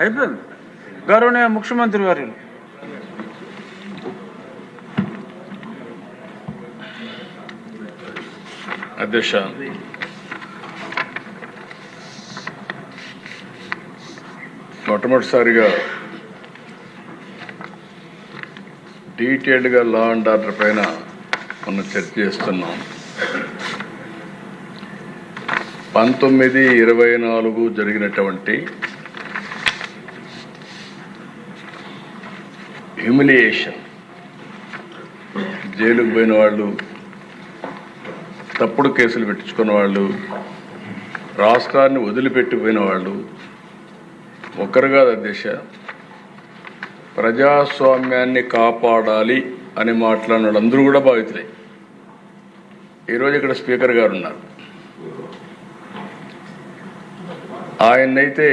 అయిపోయింది. గౌరవనీయ ముఖ్యమంత్రి వర్యులు అధ్యక్ష. మొట్టమొదటిసారిగా డీటెయిల్డ్గా లా అండ్ ఆర్డర్ పైన మనం చర్చ చేస్తున్నాం. పంతొమ్మిది ఇరవై నాలుగు జరిగినటువంటి హ్యూమిలియేషన్ జైలుకు పోయిన వాళ్ళు తప్పుడు కేసులు పెట్టించుకున్న వాళ్ళు రాష్ట్రాన్ని వదిలిపెట్టిపోయిన వాళ్ళు ఒకరు కాదు దిశ ప్రజాస్వామ్యాన్ని కాపాడాలి అని మాట్లాడిన వాళ్ళందరూ కూడా బాధితులే. ఈరోజు ఇక్కడ స్పీకర్ గారు ఉన్నారు. ఆయన్నైతే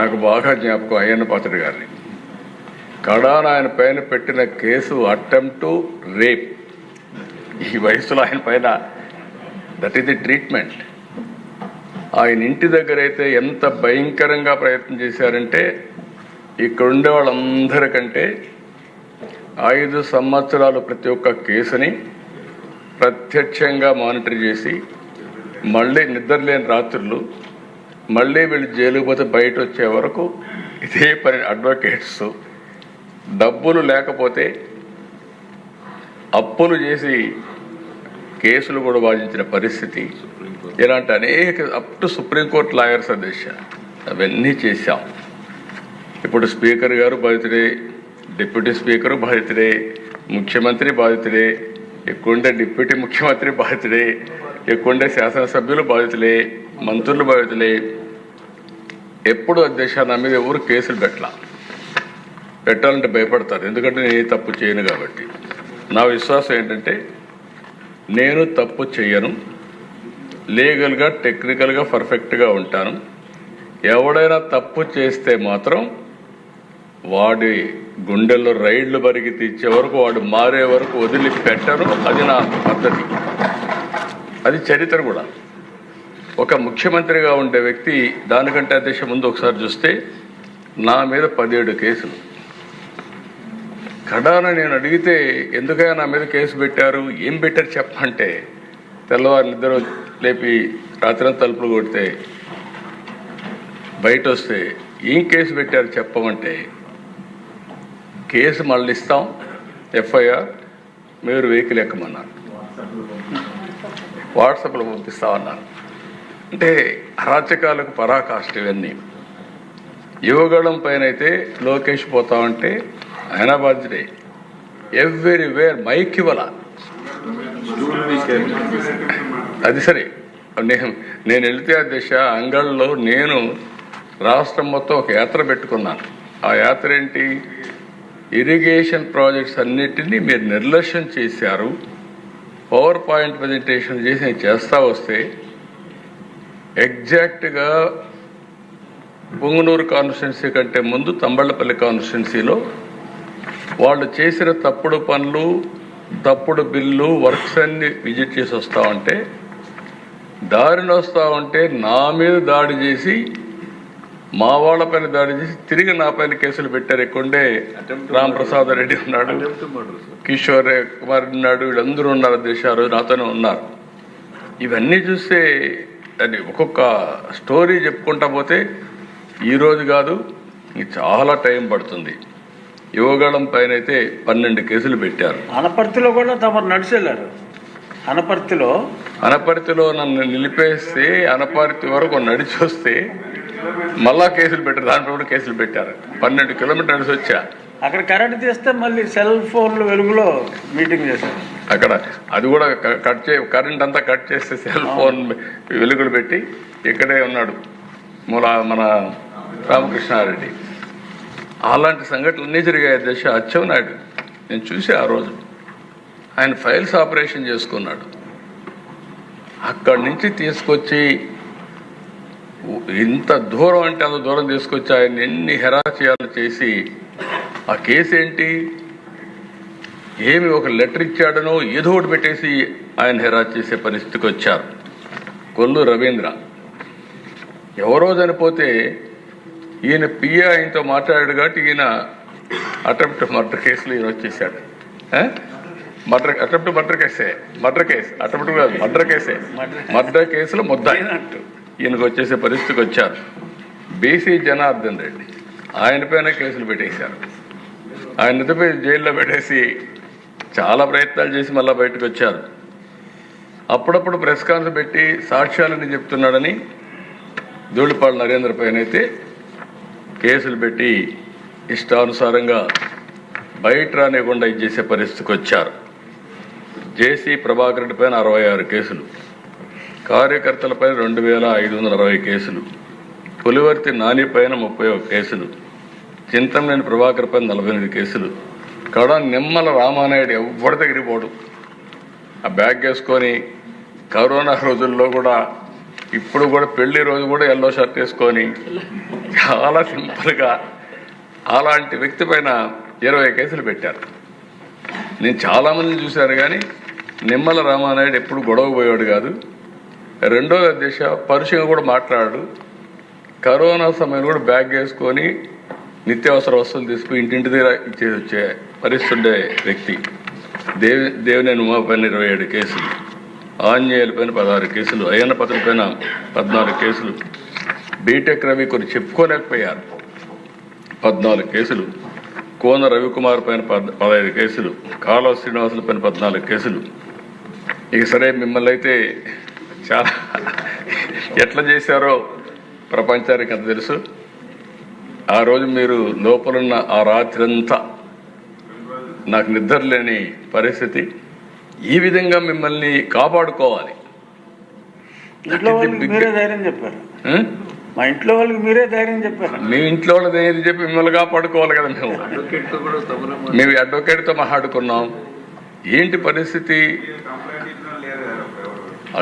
నాకు బాగా జ్ఞాపకం అయ్యన్న పాత్రుడు గారిని. కడాన ఆయన పైన పెట్టిన కేసు అటెంప్ట్ రేప్ ఈ వయసులో ఆయన పైన దట్ ఈస్ ది ట్రీట్మెంట్ ఆయన ఇంటి దగ్గర అయితే ఎంత భయంకరంగా ప్రయత్నం చేశారంటే ఇక్కడ ఉండే వాళ్ళందరికంటే ఐదు సంవత్సరాలు ప్రతి ఒక్క కేసుని ప్రత్యక్షంగా మానిటర్ చేసి మళ్ళీ నిద్రలేని రాత్రులు మళ్ళీ వీళ్ళు జైలుకు పోతే బయట వచ్చే వరకు ఇదే పని అడ్వకేట్స్ డబ్బులు లేకపోతే అప్పులు చేసి కేసులు కూడా వాదించిన పరిస్థితి. ఇలాంటి అనేక అప్ టు సుప్రీంకోర్టు లాయర్స్ అధ్యక్ష అవన్నీ చేశాం. ఇప్పుడు స్పీకర్ గారు బాధితుడే డిప్యూటీ స్పీకర్ బాధితుడే ముఖ్యమంత్రి బాధితుడే ఎక్కువండే డిప్యూటీ ముఖ్యమంత్రి బాధితుడే ఎక్కువండే శాసనసభ్యులు బాధితులే మంత్రులు బాధితులే. ఎప్పుడు అధ్యక్ష నా మీద ఎవరు కేసులు పెట్టలా? పెట్టాలంటే భయపడతారు. ఎందుకంటే నేను ఏ తప్పు చేయను కాబట్టి. నా విశ్వాసం ఏంటంటే నేను తప్పు చేయను లీగల్గా టెక్నికల్గా పర్ఫెక్ట్గా ఉంటాను. ఎవడైనా తప్పు చేస్తే మాత్రం వాడి గుండెల్లో రైళ్ళు బరిగి తీర్చే వరకు వాడు మారే వరకు వదిలిపెట్టను. అది నా పద్ధతి. అది చరిత్ర కూడా. ఒక ముఖ్యమంత్రిగా ఉండే వ్యక్తి దానికంటే అధ్యక్ష ముందు ఒకసారి చూస్తే నా మీద పదిహేడు కేసులు. కడాన నేను అడిగితే ఎందుకైనా నా మీద కేసు పెట్టారు? ఏం పెట్టారు చెప్పంటే? తెల్లవారు నిద్ర లేపి రాత్రి తలుపులు కొడితే బయట వస్తే ఏం కేసు పెట్టారు చెప్పమంటే కేసు మళ్ళీ ఇస్తాం ఎఫ్ఐఆర్ మీరు వెహికల్ ఎక్కమన్నారు. వాట్సాప్లో పంపిస్తామన్నారు. అంటే అరాచకాలకు పరాకాష్ట ఇవన్నీ యువగళం పైన అయితే లోకేష్ పోతామంటే ఆయన బాధ్యతే ఎవ్రీవేర్ మైక్ ఇవ్వాల. అది సరే. నేను నేను వెళితే ఆ దిశ అంగళ్ళలో నేను రాష్ట్రం మొత్తం ఒక యాత్ర పెట్టుకున్నాను. ఆ యాత్ర ఏంటి? ఇరిగేషన్ ప్రాజెక్ట్స్ అన్నిటినీ మీరు నిర్లక్ష్యం చేశారు. పవర్ పాయింట్ ప్రజెంటేషన్ చేసి నేను చేస్తా వస్తే ఎగ్జాక్ట్గా పొంగునూరు కాన్స్టిట్యున్సీ కంటే ముందు తంబళ్ళపల్లి కాన్స్టిట్యున్సీలో వాళ్ళు చేసిన తప్పుడు పనులు తప్పుడు బిల్లు వర్క్స్ అన్ని విజిట్ చేసి వస్తా ఉంటే దారిని వస్తా ఉంటే నా మీద దాడి చేసి మా వాళ్ళ పైన దాడి చేసి తిరిగి నా పైన కేసులు పెట్టారు ఎక్కువండే రామప్రసాద్ రెడ్డి ఉన్నాడు. కిషోర్ కుమార్ ఉన్నాడు వీళ్ళందరూ ఉన్నారు దేశాలు నాతోనే ఉన్నారు. ఇవన్నీ చూస్తే అది ఒక్కొక్క స్టోరీ చెప్పుకుంటా పోతే ఈ రోజు కాదు చాలా టైం పడుతుంది. యువగళం పైన అయితే పన్నెండు కేసులు పెట్టారు. అనపర్తిలో కూడా తమరు నడిచెళ్ళారు అనపర్తిలో అనపర్తిలో నన్ను నిలిపేస్తే అనపర్తి వరకు నడిచి వస్తే మళ్ళా కేసులు పెట్టారు. దాంట్లో కూడా కేసులు పెట్టారు. పన్నెండు కిలోమీటర్ నడిచి వచ్చా. అక్కడ కరెంట్ తీస్తే మళ్ళీ సెల్ ఫోన్లు వెలుగులో మీటింగ్ చేశారు. అక్కడ అది కూడా కట్ చే కరెంట్ అంతా కట్ చేస్తే సెల్ ఫోన్ వెలుగులు పెట్టి ఇక్కడే ఉన్నాడు మూల మన రామకృష్ణారెడ్డి. అలాంటి సంఘటనలన్నీ జరిగాయి. దశ అచ్చెన్నాయుడు నేను చూసి ఆ రోజు. ఆయన ఫైల్స్ ఆపరేషన్ చేసుకున్నాడు. అక్కడి నుంచి తీసుకొచ్చి ఇంత దూరం అంటే అంత దూరం తీసుకొచ్చి ఆయన ఎన్ని హెరాచయాలు చేసి ఆ కేసు ఏంటి? ఏమి ఒక లెటర్ ఇచ్చాడనో ఏదో ఒకటి పెట్టేసి ఆయన హెరాజ్ చేసే పరిస్థితికి వచ్చారు. కొల్లు రవీంద్ర. ఎవరో చనిపోతే ఈయన పిఏ ఆయనతో మాట్లాడాడు కాబట్టి ఈయన అటెంప్ట్ మర్డర్ కేసులో ఈయన వచ్చేసాడు. మర్డర్ అటెంప్ట్ మర్డర్ కేసే మర్డర్ కేసు అటెంప్ట్ కాదు మర్డర్ కేసే మర్డర్ కేసులో అయినట్టు ఈయనకు వచ్చేసే పరిస్థితికి వచ్చారు. బీసీ జనార్దన్ రెడ్డి ఆయన పైన కేసులు పెట్టేశారు. ఆయన ఎదుపై జైల్లో పెట్టేసి చాలా ప్రయత్నాలు చేసి మళ్ళీ బయటకు వచ్చారు. అప్పుడప్పుడు ప్రెస్ కాన్ఫరెన్స్ పెట్టి సాక్ష్యాలని చెప్తున్నాడని ధూళిపాడు నరేంద్ర పైన అయితే కేసులు పెట్టి ఇష్టానుసారంగా బయట రానివ్వకుండా ఇచ్చేసే పరిస్థితికి వచ్చారు. జేసీ ప్రభాకర్ రెడ్డి పైన అరవై ఆరు కేసులు కార్యకర్తలపై రెండు వేల ఐదు వందల అరవై కేసులు పులివర్తి నాని పైన ముప్పై ఒక కేసులు చింతమనేని ప్రభాకర్ పైన నలభై ఎనిమిది కేసులు కడ నిమ్మల రామానాయుడు ఎవ్వడి దగ్గరికి పోడు. ఆ బ్యాగ్ వేసుకొని కరోనా రోజుల్లో కూడా ఇప్పుడు కూడా పెళ్ళి రోజు కూడా ఎల్లో షర్ట్ వేసుకొని చాలా సింపుల్గా అలాంటి వ్యక్తి పైన ఇరవై కేసులు పెట్టారు. నేను చాలామందిని చూశాను కానీ నిమ్మల రామానాయుడు ఎప్పుడు గొడవ పోయాడు కాదు. రెండో దిశ పరుషంగా కూడా మాట్లాడు కరోనా సమయంలో కూడా బ్యాగ్ వేసుకొని నిత్యావసర వస్తువులు తీసుకుని ఇంటింటి దగ్గర ఇచ్చేసి వచ్చే పరిస్థితుండే వ్యక్తి. దేవి దేవినేని ఉమా ఇరవై ఏడు కేసులు. ఆంజనేయుల పైన పదహారు కేసులు అయ్యన్న పత్రుల పైన పద్నాలుగు కేసులు. బీటెక్ రవి కొన్ని చెప్పుకోలేకపోయారు. పద్నాలుగు కేసులు. కోన రవికుమార్ పైన పద్ పదహైదు కేసులు. కాలువ శ్రీనివాసుల పైన పద్నాలుగు కేసులు. ఇక సరే మిమ్మల్ని అయితే చాలా ఎట్లా చేశారో ప్రపంచానికి అంత తెలుసు. ఆ రోజు మీరు లోపలున్న ఆ రాత్రి అంతా నాకు నిద్ర లేని పరిస్థితి. ఈ విధంగా మిమ్మల్ని కాపాడుకోవాలి. ఇంట్లో వాళ్ళకి మీరే ధైర్యం చెప్పారు? మా ఇంట్లో వాళ్ళకి మీరే ధైర్యం చెప్పారు. మీ ఇంట్లో వాళ్ళది ఏది చెప్పి మిమ్మల్ని కాపాడుకోవాలి కదా మేము. మేము అడ్వకేట్తో మాట్లాడుకున్నాం. ఏంటి పరిస్థితి?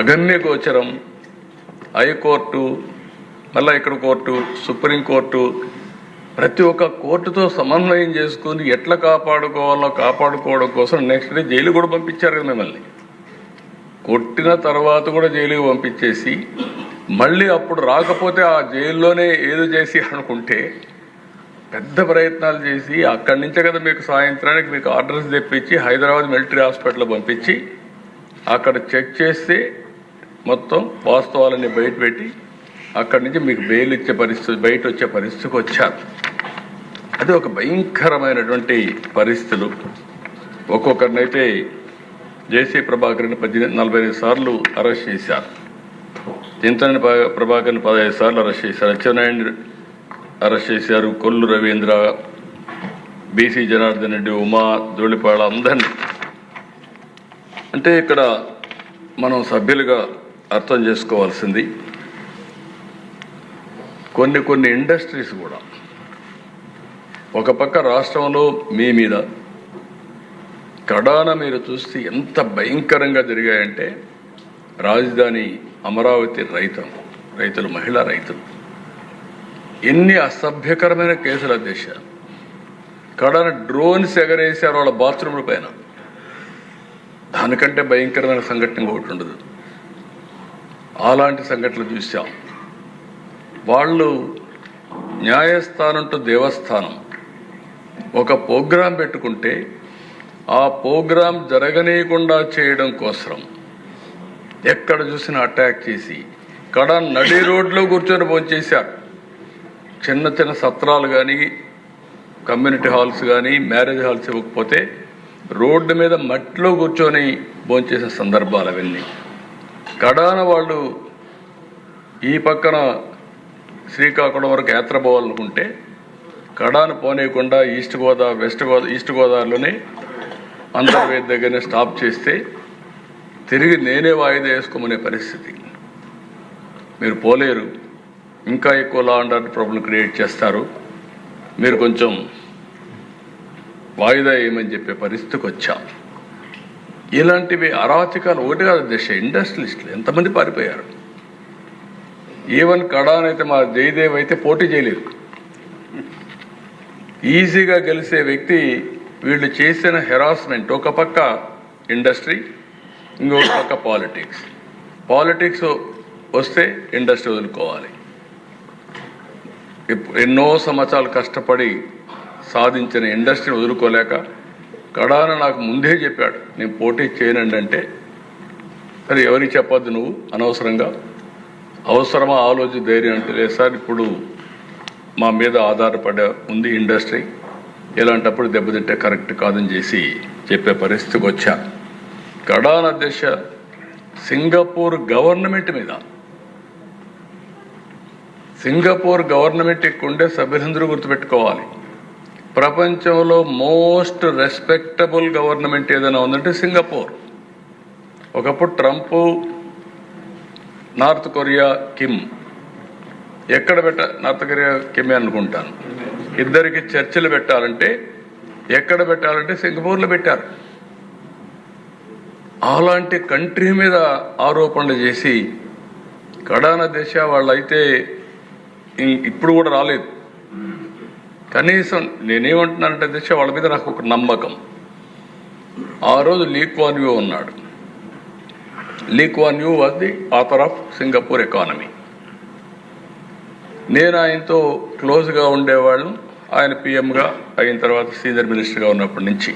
అగమ్య గోచరం. హైకోర్టు మళ్ళీ ఇక్కడ కోర్టు సుప్రీంకోర్టు ప్రతి ఒక్క కోర్టుతో సమన్వయం చేసుకుని ఎట్లా కాపాడుకోవాలో కాపాడుకోవడం కోసం నెక్స్ట్ డే జైలు కూడా పంపించారు కదా మిమ్మల్ని. కొట్టిన తర్వాత కూడా జైలుకి పంపించేసి మళ్ళీ అప్పుడు రాకపోతే ఆ జైల్లోనే ఏదో చేసి అనుకుంటే పెద్ద ప్రయత్నాలు చేసి అక్కడి నుంచే కదా మీకు సాయంత్రానికి మీకు ఆర్డర్స్ తెప్పించి హైదరాబాద్ మిలిటరీ హాస్పిటల్ పంపించి అక్కడ చెక్ చేస్తే మొత్తం వాస్తవాలన్నీ బయట పెట్టి అక్కడి నుంచి మీకు బెయిల్ ఇచ్చే పరిస్థితి బయట వచ్చే పరిస్థితికి వచ్చారు. అది ఒక భయంకరమైనటువంటి పరిస్థితులు. ఒక్కొక్కరినైతే జేసీ ప్రభాకర్ని పద్దెనిమిది నలభై ఐదు సార్లు అరెస్ట్ చేశారు. చింతని ప్రభాకర్ని పదహైదు సార్లు అరెస్ట్ చేశారు. అచ్చెన్నాయుడిని అరెస్ట్ చేశారు. కొల్లు రవీంద్ర బీసీ జనార్దన్ రెడ్డి ఉమా ధూళిపాళ అందరినీ. అంటే ఇక్కడ మనం సభ్యులుగా అర్థం చేసుకోవాల్సింది కొన్ని కొన్ని ఇండస్ట్రీస్ కూడా ఒక పక్క రాష్ట్రంలో మీ మీద కడాన మీరు చూస్తే ఎంత భయంకరంగా జరిగాయంటే రాజధాని అమరావతి రైతం రైతులు మహిళా రైతులు. ఎన్ని అసభ్యకరమైన కేసులు అధ్యక్షారు కడాన డ్రోన్స్ ఎగరేసారు వాళ్ళ బాత్రూముల పైన. దానికంటే భయంకరమైన సంఘటన ఒకటి ఉండదు. అలాంటి సంఘటనలు చూసాం వాళ్ళు న్యాయస్థానంతో దేవస్థానం ఒక ప్రోగ్రాం పెట్టుకుంటే ఆ ప్రోగ్రాం జరగనీయకుండా చేయడం కోసం ఎక్కడ చూసినా అటాక్ చేసి కడ నడి రోడ్లో కూర్చొని భోంచేశారు చిన్న చిన్న సత్రాలు కానీ కమ్యూనిటీ హాల్స్ కానీ మ్యారేజ్ హాల్స్ ఇవ్వకపోతే రోడ్డు మీద మట్టిలో కూర్చొని భోంచేసిన సందర్భాలు అవన్నీ. కడాన వాళ్ళు ఈ పక్కన శ్రీకాకుళం వరకు యాత్ర పోవాలనుకుంటే కడాను పోనీయకుండా east Godavari west Godavari east గోదావరిలోనే Antarvedi దగ్గరనే స్టాప్ చేస్తే తిరిగి నేనే వాయిదా వేసుకోమనే పరిస్థితి. మీరు పోలేరు. ఇంకా ఎక్కువ law and order problem create చేస్తారు. మీరు కొంచెం వాయిదా వేయమని చెప్పే పరిస్థితికి వచ్చాం. ఇలాంటివి అరాచకాలు ఒకటి కాదు దశ ఇండస్ట్రియలిస్టులు. ఎంతమంది పారిపోయారు? ఈవెన్ కడాన్ అయితే మా జయదేవ్ అయితే పోటీ చేయలేదు. ఈజీగా గెలిసే వ్యక్తి వీళ్ళు చేసిన హెరాస్మెంట్ ఒక పక్క ఇండస్ట్రీ ఇంకొక పక్క పాలిటిక్స్ పాలిటిక్స్ వస్తే ఇండస్ట్రీ వదులుకోవాలి. ఎన్నో సంవత్సరాలు కష్టపడి సాధించిన ఇండస్ట్రీని వదులుకోలేక కడాన నాకు ముందే చెప్పాడు నేను పోటీ చేయనండి అంటే సరే ఎవరికి చెప్పొద్దు నువ్వు అనవసరంగా. అవసరమా ఆలోచి ధైర్యం అంటే లేదు సార్ ఇప్పుడు మా మీద ఆధారపడే ఉంది ఇండస్ట్రీ. ఇలాంటప్పుడు దెబ్బతింటే కరెక్ట్ కాదని చేసి చెప్పే పరిస్థితికి వచ్చా. కడాన దశ సింగపూర్ గవర్నమెంట్ మీద. సింగపూర్ గవర్నమెంట్ ఉండే సభ్యులందరూ గుర్తుపెట్టుకోవాలి. ప్రపంచంలో మోస్ట్ రెస్పెక్టబుల్ గవర్నమెంట్ ఏదైనా ఉందంటే సింగపూర్. ఒకప్పుడు ట్రంప్ నార్త్ కొరియా కిమ్. ఎక్కడ పెట్ట నర్తగిరి కొరియా అనుకుంటాను. ఇద్దరికి చర్చలు పెట్టాలంటే ఎక్కడ పెట్టాలంటే సింగపూర్లో పెట్టారు. అలాంటి కంట్రీ మీద ఆరోపణలు చేసి కడాన దేశ వాళ్ళైతే ఇం- ఇప్పుడు కూడా రాలేదు. కనీసం నేనేమంటున్నానంటే దిశ వాళ్ళ మీద నాకు ఒక నమ్మకం. ఆ రోజు లీక్ వాన్ వ్యూ ఉన్నాడు. Lee Kuan Yew was the author of Singapore economy. నేను ఆయనతో క్లోజ్గా ఉండేవాళ్ళు. ఆయన పిఎంగా అయిన తర్వాత సీనియర్ మినిస్టర్గా ఉన్నప్పటి నుంచి.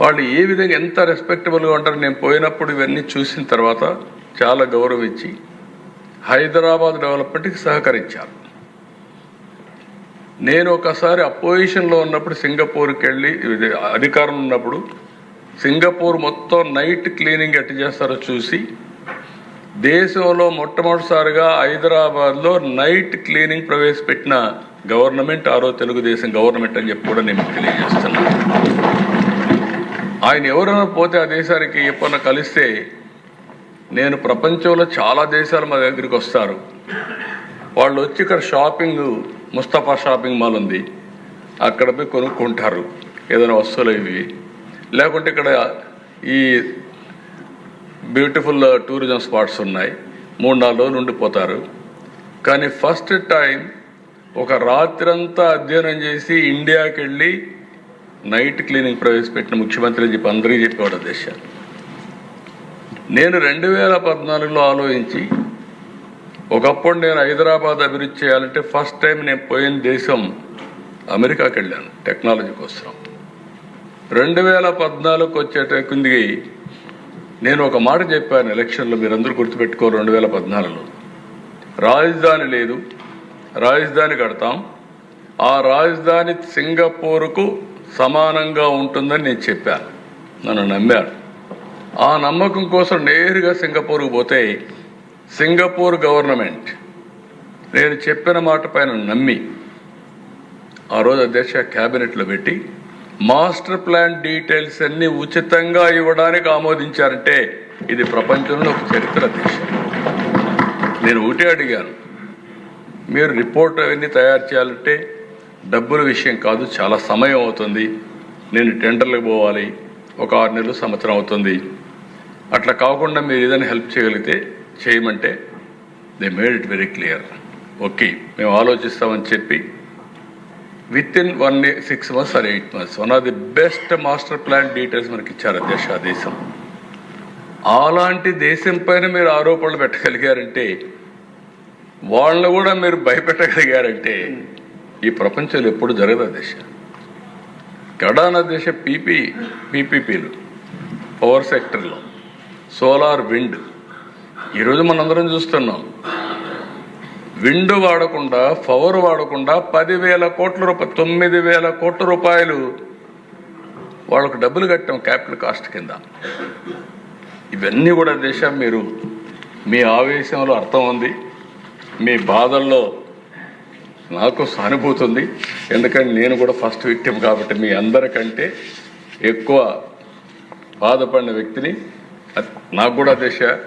వాళ్ళు ఏ విధంగా ఎంత రెస్పెక్టబుల్గా ఉంటారో నేను పోయినప్పుడు ఇవన్నీ చూసిన తర్వాత చాలా గౌరవించి హైదరాబాద్ డెవలప్మెంట్కి సహకరించారు. నేను ఒకసారి అపోజిషన్లో ఉన్నప్పుడు సింగపూర్కి వెళ్ళి అధికారంలో అధికారం ఉన్నప్పుడు సింగపూర్ మొత్తం నైట్ క్లీనింగ్ ఎట్టు చేస్తారో చూసి దేశంలో మొట్టమొదటిసారిగా హైదరాబాద్లో నైట్ క్లీనింగ్ ప్రవేశపెట్టిన గవర్నమెంట్ ఆరో తెలుగుదేశం గవర్నమెంట్ అని చెప్పి కూడా నేను తెలియజేస్తున్నాను. ఆయన ఎవరైనా పోతే ఆ దేశానికి ఎప్పుడన్నా కలిస్తే నేను ప్రపంచంలో చాలా దేశాలు మా దగ్గరికి వస్తారు. వాళ్ళు వచ్చి ఇక్కడ షాపింగ్ ముస్తఫా షాపింగ్ మాల్ ఉంది. అక్కడ పోయి కొనుక్కుంటారు. ఏదైనా వస్తువులు ఇవి లేకుంటే ఇక్కడ ఈ బ్యూటిఫుల్ టూరిజం స్పాట్స్ ఉన్నాయి. మూడు నాలుగు రోజులు ఉండిపోతారు. కానీ ఫస్ట్ టైం ఒక రాత్రంతా అధ్యయనం చేసి ఇండియాకి వెళ్ళి నైట్ క్లీనింగ్ ప్రవేశపెట్టిన ముఖ్యమంత్రి అని చెప్పి అందరికీ చెప్పేవాడు దేశ. నేను రెండు వేల పద్నాలుగులో ఆలోచించి ఒకప్పుడు నేను హైదరాబాద్ అభివృద్ధి చేయాలంటే ఫస్ట్ టైం నేను పోయిన దేశం అమెరికాకి వెళ్ళాను టెక్నాలజీ కోసం. రెండు వేల పద్నాలుగుకి వచ్చేటకుంది నేను ఒక మాట చెప్పాను ఎలక్షన్లో మీరందరూ గుర్తుపెట్టుకో రెండు వేల పద్నాలుగులో. రాజధాని లేదు రాజధాని కడతాం. ఆ రాజధాని సింగపూర్కు సమానంగా ఉంటుందని నేను చెప్పాను. నన్ను నమ్మారు. ఆ నమ్మకం కోసం నేరుగా సింగపూర్కు పోతే సింగపూర్ గవర్నమెంట్ నేను చెప్పిన మాట పైన నమ్మి ఆ రోజు అధ్యక్ష క్యాబినెట్లో పెట్టి మాస్టర్ ప్లాన్ డీటెయిల్స్ అన్ని ఉచితంగా ఇవ్వడానికి ఆమోదించారంటే ఇది ప్రపంచంలో ఒక చరిత్ర దేశం నేను ఒకటే అడిగాను మీరు రిపోర్ట్ అవన్నీ తయారు చేయాలంటే డబ్బుల విషయం కాదు చాలా సమయం అవుతుంది. నేను టెండర్లకు పోవాలి ఒక ఆరు నెలలు సంవత్సరం అవుతుంది. అట్లా కాకుండా మీరు ఏదైనా హెల్ప్ చేయగలిగితే చేయమంటే they made it very clear. Okay మేము ఆలోచిస్తామని చెప్పి within one six months or eight months one of the best master plan details మనకి ఇచ్చారు దేశ ఆ దేశం. అలాంటి దేశం పైన మీరు ఆరోపణలు పెట్టగలిగారంటే వాళ్ళని కూడా మీరు భయపెట్టగలిగారంటే ఈ ప్రపంచంలో ఎప్పుడు జరగదు ఆ దేశ గడాన దేశ పీపీ పీపీపీలు పవర్ సెక్టర్లో సోలార్ విండ్ ఈరోజు మనందరం చూస్తున్నాం. విండు వాడకుండా పవర్ వాడకుండా పదివేల కోట్ల రూపాయలు తొమ్మిది వేల కోట్ల రూపాయలు వాళ్ళకు డబ్బులు కట్టాం క్యాపిటల్ కాస్ట్ కింద. ఇవన్నీ కూడా దేశం మీరు మీ ఆవేశంలో అర్థం ఉంది. మీ బాధల్లో నాకు సానుభూతి ఉంది ఎందుకంటే నేను కూడా ఫస్ట్ విక్టిమ్ కాబట్టి మీ అందరికంటే ఎక్కువ బాధపడిన వ్యక్తిని. నాకు కూడా దేశ.